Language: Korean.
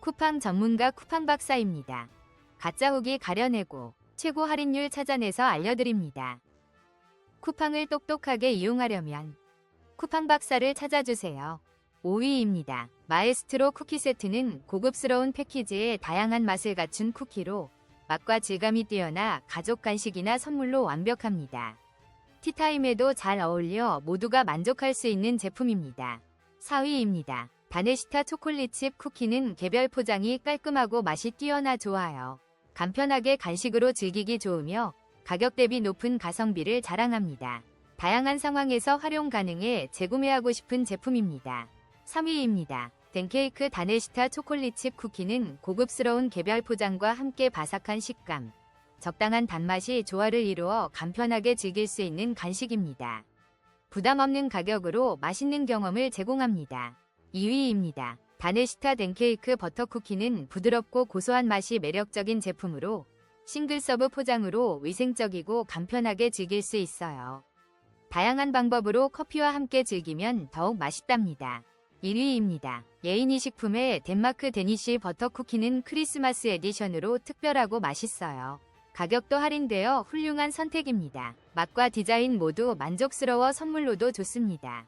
쿠팡 전문가 쿠팡 박사입니다. 가짜 후기 가려내고 최고 할인율 찾아내서 알려드립니다. 쿠팡을 똑똑하게 이용하려면 쿠팡 박사를 찾아주세요. 5위입니다. 마에스트로 쿠키 세트는 고급스러운 패키지에 다양한 맛을 갖춘 쿠키로 맛과 질감이 뛰어나 가족 간식이나 선물로 완벽합니다. 티타임에도 잘 어울려 모두가 만족할 수 있는 제품입니다. 4위입니다. 바네시타 초콜릿칩 쿠키는 개별 포장이 깔끔하고 맛이 뛰어나 좋아요. 간편하게 간식으로 즐기기 좋으며 가격 대비 높은 가성비를 자랑합니다. 다양한 상황에서 활용 가능해 재구매하고 싶은 제품입니다. 3위입니다. 덴케이크 다네시타 초콜릿칩 쿠키는 고급스러운 개별 포장과 함께 바삭한 식감, 적당한 단맛이 조화를 이루어 간편하게 즐길 수 있는 간식입니다. 부담 없는 가격으로 맛있는 경험을 제공합니다. 2위입니다. 다네시타 덴케이크 버터 쿠키는 부드럽고 고소한 맛이 매력적인 제품으로 싱글 서브 포장으로 위생적이고 간편하게 즐길 수 있어요. 다양한 방법으로 커피와 함께 즐기면 더욱 맛있답니다. 1위입니다. 예인이 식품의 덴마크 데니쉬 버터 쿠키는 크리스마스 에디션으로 특별하고 맛있어요. 가격도 할인되어 훌륭한 선택입니다. 맛과 디자인 모두 만족스러워 선물로도 좋습니다.